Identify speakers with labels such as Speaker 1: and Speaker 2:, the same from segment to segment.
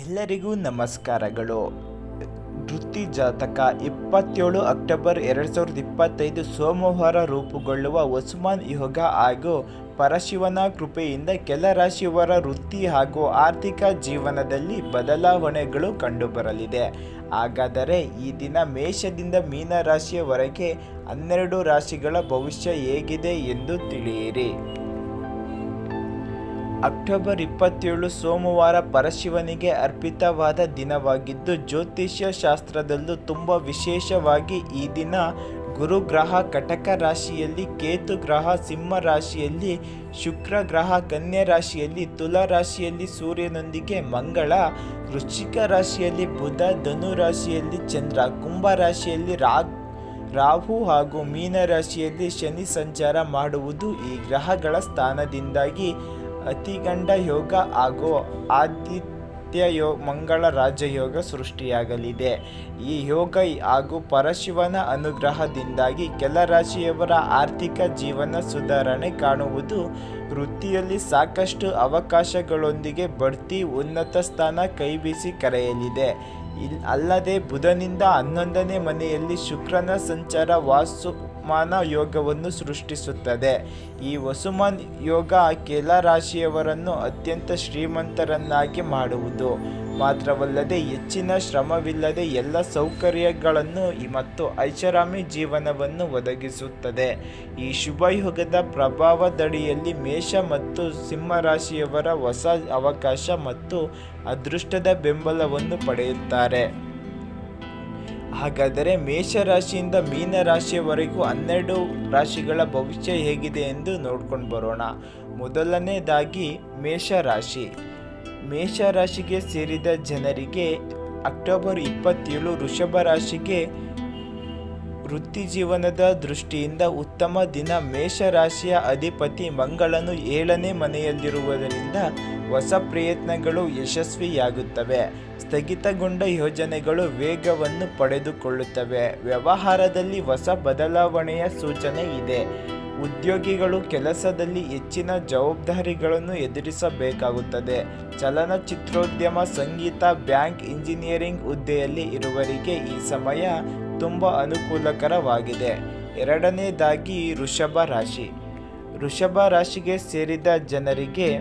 Speaker 1: ಎಲ್ಲರಿಗೂ ನಮಸ್ಕಾರಗಳು. ವೃತ್ತಿ ಜಾತಕ ಇಪ್ಪತ್ತೇಳು ಅಕ್ಟೋಬರ್ ಎರಡು ಸಾವಿರದ ಇಪ್ಪತ್ತೈದು ಸೋಮವಾರ ರೂಪುಗೊಳ್ಳುವ ಒಸ್ಮಾನ್ ಯೋಗ ಹಾಗೂ ಪರಶಿವನ ಕೃಪೆಯಿಂದ ಕೆಲ ರಾಶಿಯವರ ವೃತ್ತಿ ಹಾಗೂ ಆರ್ಥಿಕ ಜೀವನದಲ್ಲಿ ಬದಲಾವಣೆಗಳು ಕಂಡುಬರಲಿದೆ. ಹಾಗಾದರೆ ಈ ದಿನ ಮೇಷದಿಂದ ಮೀನ ರಾಶಿಯವರೆಗೆ ಹನ್ನೆರಡು ರಾಶಿಗಳ ಭವಿಷ್ಯ ಹೇಗಿದೆ ಎಂದು ತಿಳಿಯಿರಿ. ಅಕ್ಟೋಬರ್ ಇಪ್ಪತ್ತೇಳು ಸೋಮವಾರ ಪರಶಿವನಿಗೆ ಅರ್ಪಿತವಾದ ದಿನವಾಗಿದ್ದು, ಜ್ಯೋತಿಷ್ಯ ಶಾಸ್ತ್ರದಲ್ಲೂ ತುಂಬ ವಿಶೇಷವಾಗಿ ಈ ದಿನ ಗುರು ಗ್ರಹ ಕಟಕ ರಾಶಿಯಲ್ಲಿ, ಕೇತು ಗ್ರಹ ಸಿಂಹ ರಾಶಿಯಲ್ಲಿ, ಶುಕ್ರ ಗ್ರಹ ಕನ್ಯಾ ರಾಶಿಯಲ್ಲಿ, ತುಲಾ ರಾಶಿಯಲ್ಲಿ ಸೂರ್ಯನೊಂದಿಗೆ ಮಂಗಳ, ವೃಶ್ಚಿಕ ರಾಶಿಯಲ್ಲಿ ಬುಧ, ಧನು ರಾಶಿಯಲ್ಲಿ ಚಂದ್ರ, ಕುಂಭ ರಾಶಿಯಲ್ಲಿ ರಾ, ರಾಹು ಹಾಗೂ ಮೀನ ರಾಶಿಯಲ್ಲಿ ಶನಿ ಸಂಚಾರ ಮಾಡುವುದು ಈ ಗ್ರಹಗಳ ಸ್ಥಾನದಿಂದಾಗಿ ಅತಿಗಂಡ ಯೋಗ ಹಾಗೂ ಆದಿತ್ಯ ಯೋ, ಮಂಗಳ ರಾಜಯೋಗ ಸೃಷ್ಟಿಯಾಗಲಿದೆ. ಈ ಯೋಗ ಹಾಗೂ ಪರಶಿವನ ಅನುಗ್ರಹದಿಂದಾಗಿ ಕೆಲ ರಾಶಿಯವರ ಆರ್ಥಿಕ ಜೀವನ ಸುಧಾರಣೆ ಕಾಣುವುದು ವೃತ್ತಿಯಲ್ಲಿ ಸಾಕಷ್ಟು ಅವಕಾಶಗಳೊಂದಿಗೆ ಬಡ್ತಿ ಉನ್ನತ ಸ್ಥಾನ ಕೈಬೀಸಿ ಕರೆಯಲಿದೆ. ಇಲ್, ಅಲ್ಲದೆ ಬುಧನಿಂದ ಹನ್ನೊಂದನೇ ಮನೆಯಲ್ಲಿ ಶುಕ್ರನ ಸಂಚಾರ ವಾಸುಮಾನ ಯೋಗವನ್ನು ಸೃಷ್ಟಿಸುತ್ತದೆ. ಈ ವಸುಮಾನ್ ಯೋಗ ಕೆಲ ರಾಶಿಯವರನ್ನು ಅತ್ಯಂತ ಶ್ರೀಮಂತರನ್ನಾಗಿ ಮಾಡುವುದು. ಮಾತ್ರವಲ್ಲದೆ ಹೆಚ್ಚಿನ ಶ್ರಮವಿಲ್ಲದೆ ಎಲ್ಲ ಸೌಕರ್ಯಗಳನ್ನು ಮತ್ತು ಐಷಾರಾಮಿ ಜೀವನವನ್ನು ಒದಗಿಸುತ್ತದೆ. ಈ ಶುಭ ಯೋಗದ ಪ್ರಭಾವದಡಿಯಲ್ಲಿ ಮೇಷ ಮತ್ತು ಸಿಂಹ ರಾಶಿಯವರ ಹೊಸ ಅವಕಾಶ ಮತ್ತು ಅದೃಷ್ಟದ ಬೆಂಬಲವನ್ನು ಪಡೆಯುತ್ತಾರೆ. ಹಾಗಾದರೆ ಮೇಷರಾಶಿಯಿಂದ ಮೀನ ರಾಶಿಯವರೆಗೂ ಹನ್ನೆರಡು ರಾಶಿಗಳ ಭವಿಷ್ಯ ಹೇಗಿದೆ ಎಂದು ನೋಡ್ಕೊಂಡು ಬರೋಣ. ಮೊದಲನೇದಾಗಿ ಮೇಷರಾಶಿ. ಮೇಷರಾಶಿಗೆ ಸೇರಿದ ಜನರಿಗೆ ಅಕ್ಟೋಬರ್ ಇಪ್ಪತ್ತೇಳು ವೃಷಭ ರಾಶಿಗೆ ವೃತ್ತಿ ಜೀವನದ ದೃಷ್ಟಿಯಿಂದ ಉತ್ತಮ ದಿನ ಮೇಷರಾಶಿಯ ಅಧಿಪತಿ ಮಂಗಳನು ಏಳನೇ ಮನೆಯಲ್ಲಿರುವುದರಿಂದ ಹೊಸ ಪ್ರಯತ್ನಗಳು ಯಶಸ್ವಿಯಾಗುತ್ತವೆ. ಸ್ಥಗಿತಗೊಂಡ ಯೋಜನೆಗಳು ವೇಗವನ್ನು ಪಡೆದುಕೊಳ್ಳುತ್ತವೆ. ವ್ಯವಹಾರದಲ್ಲಿ ಹೊಸ ಬದಲಾವಣೆಯ ಸೂಚನೆ ಇದೆ. ಉದ್ಯೋಗಿಗಳು ಕೆಲಸದಲ್ಲಿ ಹೆಚ್ಚಿನ ಜವಾಬ್ದಾರಿಗಳನ್ನು ಎದುರಿಸಬೇಕಾಗುತ್ತದೆ. ಚಲನಚಿತ್ರೋದ್ಯಮ, ಸಂಗೀತ, ಬ್ಯಾಂಕ್ ಇಂಜಿನಿಯರಿಂಗ್ ಹುದ್ದೆಯಲ್ಲಿ ಇರುವರಿಗೆ ಈ ಸಮಯ ತುಂಬ ಅನುಕೂಲಕರವಾಗಿದೆ. ಎರಡನೇದಾಗಿ ವೃಷಭ ರಾಶಿ. ವೃಷಭ ರಾಶಿಗೆ ಸೇರಿದ ಜನರಿಗೆ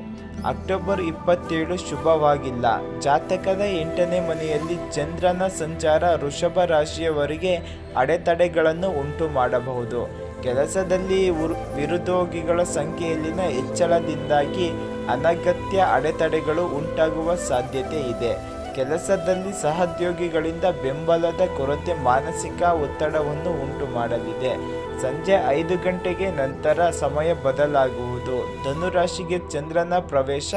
Speaker 1: ಅಕ್ಟೋಬರ್ ಇಪ್ಪತ್ತೇಳು ಶುಭವಾಗಿಲ್ಲ. ಜಾತಕದ ಎಂಟನೇ ಮನೆಯಲ್ಲಿ ಚಂದ್ರನ ಸಂಚಾರ ವೃಷಭ ರಾಶಿಯವರಿಗೆ ಅಡೆತಡೆಗಳನ್ನು ಉಂಟು ಮಾಡಬಹುದು ಕೆಲಸದಲ್ಲಿ ವಿರುದ್ಧೋಗಿಗಳ ಸಂಖ್ಯೆಯಲ್ಲಿನ ಹೆಚ್ಚಳದಿಂದಾಗಿ ಅನಗತ್ಯ ಅಡೆತಡೆಗಳು ಉಂಟಾಗುವ ಸಾಧ್ಯತೆ ಇದೆ. ಕೆಲಸದಲ್ಲಿ ಸಹೋದ್ಯೋಗಿಗಳಿಂದ ಬೆಂಬಲದ ಕೊರತೆ ಮಾನಸಿಕ ಒತ್ತಡವನ್ನು ಉಂಟು ಮಾಡಲಿದೆ ಸಂಜೆ ಐದು ಗಂಟೆಗೆ ನಂತರ ಸಮಯ ಬದಲಾಗುವುದು. ಧನುರಾಶಿಗೆ ಚಂದ್ರನ ಪ್ರವೇಶ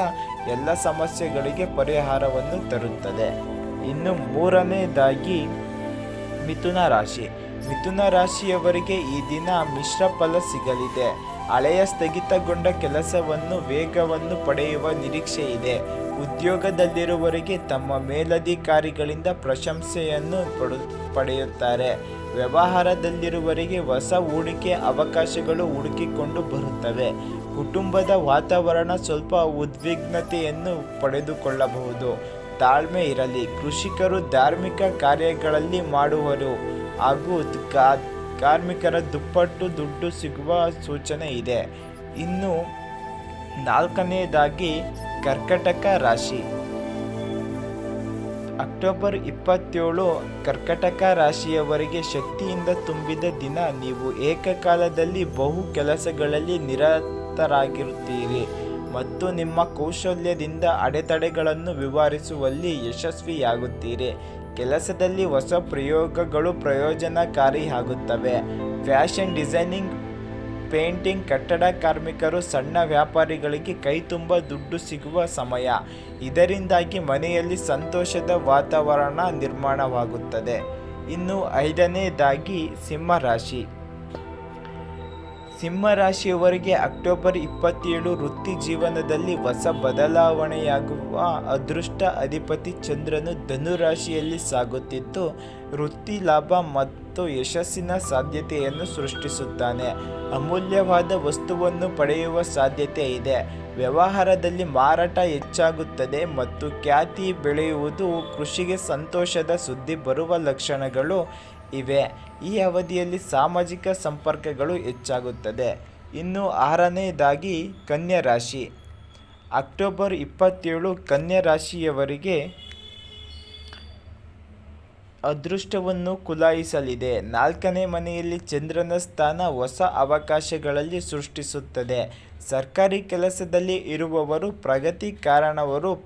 Speaker 1: ಎಲ್ಲ ಸಮಸ್ಯೆಗಳಿಗೆ ಪರಿಹಾರವನ್ನು ತರುತ್ತದೆ. ಇನ್ನು ಮೂರನೇದಾಗಿ ಮಿಥುನ ರಾಶಿ. ಮಿಥುನ ರಾಶಿಯವರಿಗೆ ಈ ದಿನ ಮಿಶ್ರ ಫಲ ಸಿಗಲಿದೆ. ಹಳೆಯ ಸ್ಥಗಿತಗೊಂಡ ಕೆಲಸವನ್ನು ವೇಗವನ್ನು ಪಡೆಯುವ ನಿರೀಕ್ಷೆ ಇದೆ ಉದ್ಯೋಗದಲ್ಲಿರುವವರಿಗೆ ತಮ್ಮ ಮೇಲಧಿಕಾರಿಗಳಿಂದ ಪ್ರಶಂಸೆಯನ್ನು ಪಡು, ಪಡೆಯುತ್ತಾರೆ. ವ್ಯವಹಾರದಲ್ಲಿರುವವರಿಗೆ ಹೊಸ ಹೂಡಿಕೆ ಅವಕಾಶಗಳು ಹುಡುಕಿಕೊಂಡು ಬರುತ್ತವೆ. ಕುಟುಂಬದ ವಾತಾವರಣ ಸ್ವಲ್ಪ ಉದ್ವಿಗ್ನತೆಯನ್ನು ಪಡೆದುಕೊಳ್ಳಬಹುದು. ತಾಳ್ಮೆ ಇರಲಿ. ಕೃಷಿಕರು ಧಾರ್ಮಿಕ ಕಾರ್ಯಗಳಲ್ಲಿ ಮಾಡುವರು ಹಾಗೂ ಕಾರ್ಮಿಕರ ದುಪ್ಪಟ್ಟು ದುಡ್ಡು ಸಿಗುವ ಸೂಚನೆ ಇದೆ. ಇನ್ನು ನಾಲ್ಕನೆಯದಾಗಿ ಕರ್ಕಟಕ ರಾಶಿ. ಅಕ್ಟೋಬರ್ ಇಪ್ಪತ್ತೇಳು ಕರ್ಕಟಕ ರಾಶಿಯವರಿಗೆ ಶಕ್ತಿಯಿಂದ ತುಂಬಿದ ದಿನ. ನೀವು ಏಕಕಾಲದಲ್ಲಿ ಬಹು ಕೆಲಸಗಳಲ್ಲಿ ನಿರತರಾಗಿರುತ್ತೀರಿ ಮತ್ತು ನಿಮ್ಮ ಕೌಶಲ್ಯದಿಂದ ಅಡೆತಡೆಗಳನ್ನು ವಿವರಿಸುವಲ್ಲಿ ಯಶಸ್ವಿಯಾಗುತ್ತೀರಿ. ಕೆಲಸದಲ್ಲಿ ಹೊಸ ಪ್ರಯೋಗಗಳು ಪ್ರಯೋಜನಕಾರಿಯಾಗುತ್ತವೆ ಫ್ಯಾಷನ್ ಡಿಸೈನಿಂಗ್ ಪೇಂಟಿಂಗ್ ಕಟ್ಟಡ ಕಾರ್ಮಿಕರು ಸಣ್ಣ ವ್ಯಾಪಾರಿಗಳಿಗೆ ಕೈ ತುಂಬ ದುಡ್ಡು ಸಿಗುವ ಸಮಯ. ಇದರಿಂದಾಗಿ ಮನೆಯಲ್ಲಿ ಸಂತೋಷದ ವಾತಾವರಣ ನಿರ್ಮಾಣವಾಗುತ್ತದೆ. ಇನ್ನು ಐದನೇದಾಗಿ ಸಿಂಹರಾಶಿ. ಸಿಂಹರಾಶಿಯವರಿಗೆ ಅಕ್ಟೋಬರ್ ಇಪ್ಪತ್ತೇಳು ವೃತ್ತಿ ಜೀವನದಲ್ಲಿ ಹೊಸ ಬದಲಾವಣೆಯಾಗುವ ಅದೃಷ್ಟ ಅಧಿಪತಿ ಚಂದ್ರನು ಧನುರಾಶಿಯಲ್ಲಿ ಸಾಗುತ್ತಿದ್ದು, ವೃತ್ತಿ ಲಾಭ ಮತ್ತು ಯಶಸ್ಸಿನ ಸಾಧ್ಯತೆಯನ್ನು ಸೃಷ್ಟಿಸುತ್ತಾನೆ. ಅಮೂಲ್ಯವಾದ ವಸ್ತುವನ್ನು ಪಡೆಯುವ ಸಾಧ್ಯತೆ ಇದೆ. ವ್ಯವಹಾರದಲ್ಲಿ ಮಾರಾಟ ಹೆಚ್ಚಾಗುತ್ತದೆ ಮತ್ತು ಖ್ಯಾತಿ ಬೆಳೆಯುವುದು ಕೃಷಿಗೆ ಸಂತೋಷದ ಸುದ್ದಿ ಬರುವ ಲಕ್ಷಣಗಳು ಇವೆ. ಈ ಅವಧಿಯಲ್ಲಿ ಸಾಮಾಜಿಕ ಸಂಪರ್ಕಗಳು ಹೆಚ್ಚಾಗುತ್ತದೆ. ಇನ್ನು ಆರನೇದಾಗಿ ಕನ್ಯಾ ರಾಶಿ. ಅಕ್ಟೋಬರ್ ಇಪ್ಪತ್ತೇಳು ಕನ್ಯಾ ರಾಶಿಯವರಿಗೆ ಅದೃಷ್ಟವನ್ನು ಕುಲಾಯಿಸಲಿದೆ. ನಾಲ್ಕನೇ ಮನೆಯಲ್ಲಿ ಚಂದ್ರನ ಸ್ಥಾನ ಹೊಸ ಅವಕಾಶಗಳಲ್ಲಿ ಸೃಷ್ಟಿಸುತ್ತದೆ. ಸರ್ಕಾರಿ ಕೆಲಸದಲ್ಲಿ ಇರುವವರು ಪ್ರಗತಿ ಕಾರಣವರು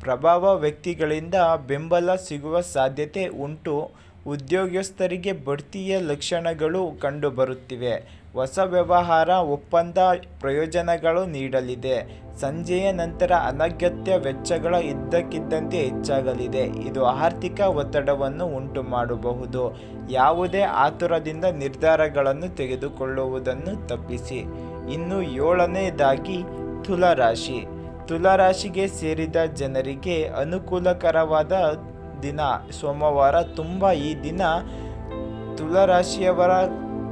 Speaker 1: ಪ್ರಭಾವ ವ್ಯಕ್ತಿಗಳಿಂದ ಬೆಂಬಲ ಸಿಗುವ ಸಾಧ್ಯತೆ ಉಂಟು. ಉದ್ಯೋಗಸ್ಥರಿಗೆ ಬಡ್ತಿಯ ಲಕ್ಷಣಗಳು ಕಂಡುಬರುತ್ತಿವೆ. ಹೊಸ ವ್ಯವಹಾರ, ಒಪ್ಪಂದ ಪ್ರಯೋಜನಗಳು ನೀಡಲಿದೆ. ಸಂಜೆಯ ನಂತರ ಅನಗತ್ಯ ವೆಚ್ಚಗಳ ಇದ್ದಕ್ಕಿದ್ದಂತೆ ಹೆಚ್ಚಾಗಲಿದೆ. ಇದು ಆರ್ಥಿಕ ಒತ್ತಡವನ್ನು ಉಂಟು ಮಾಡಬಹುದು ಯಾವುದೇ ಆತುರದಿಂದ ನಿರ್ಧಾರಗಳನ್ನು ತೆಗೆದುಕೊಳ್ಳುವುದನ್ನು ತಪ್ಪಿಸಿ. ಇನ್ನು ಏಳನೇದಾಗಿ ತುಲಾರಾಶಿ. ತುಲಾರಾಶಿಗೆ ಸೇರಿದ ಜನರಿಗೆ ಅನುಕೂಲಕರವಾದ ದಿನ, ಸೋಮವಾರ ತುಂಬ ಈ ದಿನ ತುಲಾರಾಶಿಯವರ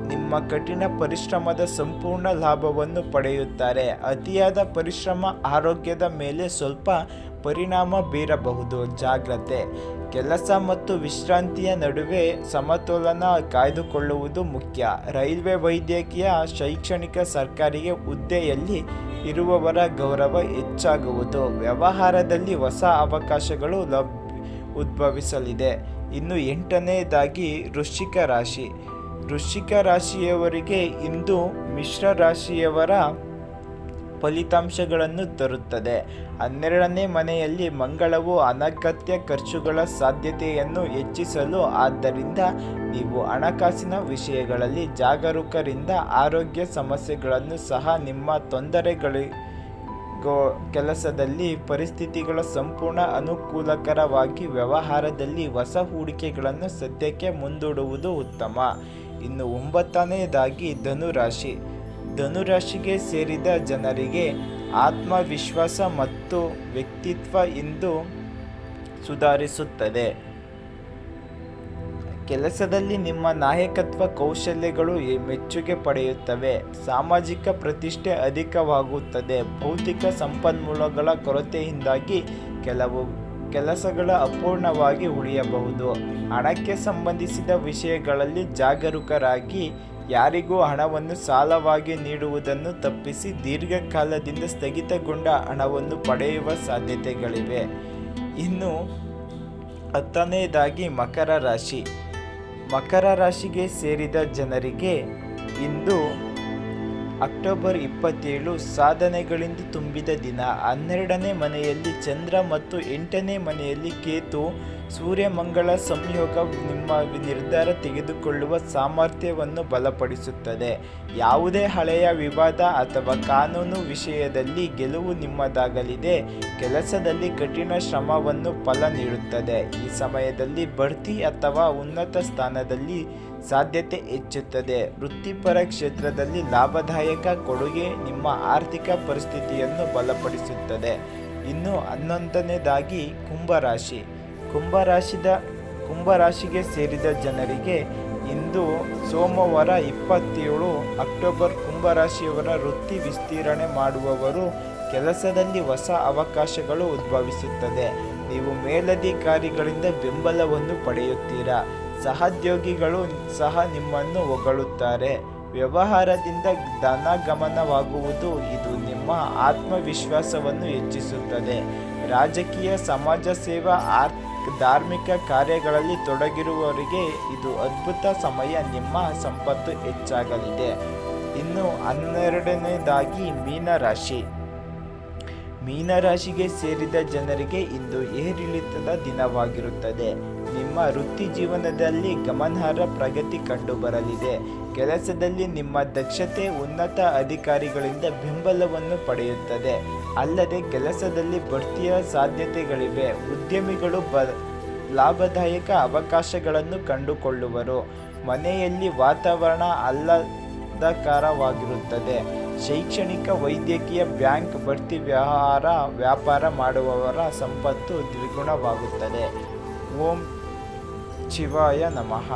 Speaker 1: ನಿಮ್ಮ ಕಠಿಣ ಪರಿಶ್ರಮದ ಸಂಪೂರ್ಣ ಲಾಭವನ್ನು ಪಡೆಯುತ್ತಾರೆ. ಅತಿಯಾದ ಪರಿಶ್ರಮ ಆರೋಗ್ಯದ ಮೇಲೆ ಸ್ವಲ್ಪ ಪರಿಣಾಮ ಬೀರಬಹುದು. ಜಾಗ್ರತೆ, ಕೆಲಸ ಮತ್ತು ವಿಶ್ರಾಂತಿಯ ನಡುವೆ ಸಮತೋಲನ ಕಾಯ್ದುಕೊಳ್ಳುವುದು ಮುಖ್ಯ. ರೈಲ್ವೆ ವೈದ್ಯಕೀಯ, ಶೈಕ್ಷಣಿಕ, ಸರ್ಕಾರಿಗೆ ಹುದ್ದೆಯಲ್ಲಿ ಇರುವವರ ಗೌರವ ಹೆಚ್ಚಾಗುವುದು. ವ್ಯವಹಾರದಲ್ಲಿ ಹೊಸ ಅವಕಾಶಗಳು ಲಭ್ ಉದ್ಭವಿಸಲಿದೆ. ಇನ್ನು ಎಂಟನೇದಾಗಿ ವೃಶ್ಚಿಕ ರಾಶಿ. ವೃಶ್ಚಿಕ ರಾಶಿಯವರಿಗೆ ಇಂದು ಮಿಶ್ರ ರಾಶಿಯವರ ಫಲಿತಾಂಶಗಳನ್ನು ತರುತ್ತದೆ. ಹನ್ನೆರಡನೇ ಮನೆಯಲ್ಲಿ ಮಂಗಳವು ಅನಗತ್ಯ ಖರ್ಚುಗಳ ಸಾಧ್ಯತೆಯನ್ನು ಹೆಚ್ಚಿಸಲು ಆದ್ದರಿಂದ ನೀವು ಹಣಕಾಸಿನ ವಿಷಯಗಳಲ್ಲಿ ಜಾಗರೂಕರಿಂದ ಆರೋಗ್ಯ ಸಮಸ್ಯೆಗಳನ್ನು ಸಹ ನಿಮ್ಮ ತೊಂದರೆಗಳಿಗೋ ಕೆಲಸದಲ್ಲಿ ಪರಿಸ್ಥಿತಿಗಳ ಸಂಪೂರ್ಣ ಅನುಕೂಲಕರವಾಗಿ ವ್ಯವಹಾರದಲ್ಲಿ ಹೊಸ ಹೂಡಿಕೆಗಳನ್ನು ಸದ್ಯಕ್ಕೆ ಮುಂದೂಡುವುದು ಉತ್ತಮ. ಇನ್ನು ಒಂಬತ್ತನೆಯದಾಗಿ ಧನುರಾಶಿ. ಧನುರಾಶಿಗೆ ಸೇರಿದ ಜನರಿಗೆ ಆತ್ಮವಿಶ್ವಾಸ ಮತ್ತು ವ್ಯಕ್ತಿತ್ವ ಇಂದು ಸುಧಾರಿಸುತ್ತದೆ. ಕೆಲಸದಲ್ಲಿ ನಿಮ್ಮ ನಾಯಕತ್ವ ಕೌಶಲ್ಯಗಳು ಮೆಚ್ಚುಗೆ ಪಡೆಯುತ್ತವೆ. ಸಾಮಾಜಿಕ ಪ್ರತಿಷ್ಠೆ ಅಧಿಕವಾಗುತ್ತದೆ. ಭೌತಿಕ ಸಂಪನ್ಮೂಲಗಳ ಕೊರತೆಯಿಂದಾಗಿ ಕೆಲವು ಕೆಲಸಗಳ ಅಪೂರ್ಣವಾಗಿ ಉಳಿಯಬಹುದು. ಹಣಕ್ಕೆ ಸಂಬಂಧಿಸಿದ ವಿಷಯಗಳಲ್ಲಿ ಜಾಗರೂಕರಾಗಿ ಯಾರಿಗೂ ಹಣವನ್ನು ಸಾಲವಾಗಿ ನೀಡುವುದನ್ನು ತಪ್ಪಿಸಿ ದೀರ್ಘಕಾಲದಿಂದ ಸ್ಥಗಿತಗೊಂಡ ಹಣವನ್ನು ಪಡೆಯುವ ಸಾಧ್ಯತೆಗಳಿವೆ. ಇನ್ನು ಹತ್ತನೆಯದಾಗಿ ಮಕರ ರಾಶಿ. ಮಕರ ರಾಶಿಗೆ ಸೇರಿದ ಜನರಿಗೆ ಇಂದು ಅಕ್ಟೋಬರ್ ಇಪ್ಪತ್ತೇಳು ಸಾಧನೆಗಳಿಂದ ತುಂಬಿದ ದಿನ. ಹನ್ನೆರಡನೇ ಮನೆಯಲ್ಲಿ ಚಂದ್ರ ಮತ್ತು ಎಂಟನೇ ಮನೆಯಲ್ಲಿ ಕೇತು ಸೂರ್ಯಮಂಗಳ ಸಂಯೋಗ ನಿಮ್ಮ ನಿರ್ಧಾರ ತೆಗೆದುಕೊಳ್ಳುವ ಸಾಮರ್ಥ್ಯವನ್ನು ಬಲಪಡಿಸುತ್ತದೆ. ಯಾವುದೇ ಹಳೆಯ ವಿವಾದ ಅಥವಾ ಕಾನೂನು ವಿಷಯದಲ್ಲಿ ಗೆಲುವು ನಿಮ್ಮದಾಗಲಿದೆ. ಕೆಲಸದಲ್ಲಿ ಕಠಿಣ ಶ್ರಮವನ್ನು ಫಲ ನೀಡುತ್ತದೆ. ಈ ಸಮಯದಲ್ಲಿ ಬಡ್ತಿ ಅಥವಾ ಉನ್ನತ ಸ್ಥಾನದಲ್ಲಿ ಸಾಧ್ಯತೆ ಹೆಚ್ಚುತ್ತದೆ. ವೃತ್ತಿಪರ ಕ್ಷೇತ್ರದಲ್ಲಿ ಲಾಭದಾಯಕ ಕೊಡುಗೆ ನಿಮ್ಮ ಆರ್ಥಿಕ ಪರಿಸ್ಥಿತಿಯನ್ನು ಬಲಪಡಿಸುತ್ತದೆ. ಇನ್ನು ಹನ್ನೊಂದನೇದಾಗಿ ಕುಂಭರಾಶಿ. ಕುಂಭರಾಶಿದ ಕುಂಭರಾಶಿಗೆ ಸೇರಿದ ಜನರಿಗೆ ಇಂದು ಸೋಮವಾರ ಇಪ್ಪತ್ತೇಳು ಅಕ್ಟೋಬರ್ ಕುಂಭರಾಶಿಯವರ ವೃತ್ತಿ ವಿಸ್ತೀರ್ಣೆ ಮಾಡುವವರು ಕೆಲಸದಲ್ಲಿ ಹೊಸ ಅವಕಾಶಗಳು ಉದ್ಭವಿಸುತ್ತದೆ. ನೀವು ಮೇಲಧಿಕಾರಿಗಳಿಂದ ಬೆಂಬಲವನ್ನು ಪಡೆಯುತ್ತೀರಾ? ಸಹೋದ್ಯೋಗಿಗಳು ಸಹ ನಿಮ್ಮನ್ನು ಹೊಗಳುತ್ತಾರೆ. ವ್ಯವಹಾರದಿಂದ ಧನಗಮನವಾಗುವುದು ಇದು ನಿಮ್ಮ ಆತ್ಮವಿಶ್ವಾಸವನ್ನು ಹೆಚ್ಚಿಸುತ್ತದೆ. ರಾಜಕೀಯ, ಸಮಾಜ ಸೇವಾ, ಆರ್, ಧಾರ್ಮಿಕ ಕಾರ್ಯಗಳಲ್ಲಿ ತೊಡಗಿರುವವರಿಗೆ ಇದು ಅದ್ಭುತ ಸಮಯ. ನಿಮ್ಮ ಸಂಪತ್ತು ಹೆಚ್ಚಾಗಲಿದೆ. ಇನ್ನು ಹನ್ನೆರಡನೇದಾಗಿ ಮೀನರಾಶಿ. ಮೀನರಾಶಿಗೆ ಸೇರಿದ ಜನರಿಗೆ ಇಂದು ಏರಿಳಿತದ ದಿನವಾಗಿರುತ್ತದೆ. ನಿಮ್ಮ ವೃತ್ತಿ ಜೀವನದಲ್ಲಿ ಗಮನಾರ್ಹ ಪ್ರಗತಿ ಕಂಡುಬರಲಿದೆ. ಕೆಲಸದಲ್ಲಿ ನಿಮ್ಮ ದಕ್ಷತೆ ಉನ್ನತ ಅಧಿಕಾರಿಗಳಿಂದ ಬೆಂಬಲವನ್ನು ಪಡೆಯುತ್ತದೆ. ಅಲ್ಲದೆ ಕೆಲಸದಲ್ಲಿ ಬಡ್ತಿಯ ಸಾಧ್ಯತೆಗಳಿವೆ. ಉದ್ಯಮಿಗಳು ಬ, ಲಾಭದಾಯಕ ಅವಕಾಶಗಳನ್ನು ಕಂಡುಕೊಳ್ಳುವರು. ಮನೆಯಲ್ಲಿ ವಾತಾವರಣ ಆಹ್ಲಾದಕರವಾಗಿರುತ್ತದೆ ಶೈಕ್ಷಣಿಕ ವೈದ್ಯಕೀಯ ಬ್ಯಾಂಕ್ ಬಡ್ತಿ ವ್ಯವಹಾರ ವ್ಯಾಪಾರ ಮಾಡುವವರ ಸಂಪತ್ತು ದ್ವಿಗುಣವಾಗುತ್ತದೆ. ಓಂ ಶಿವಾಯ ನಮಃ.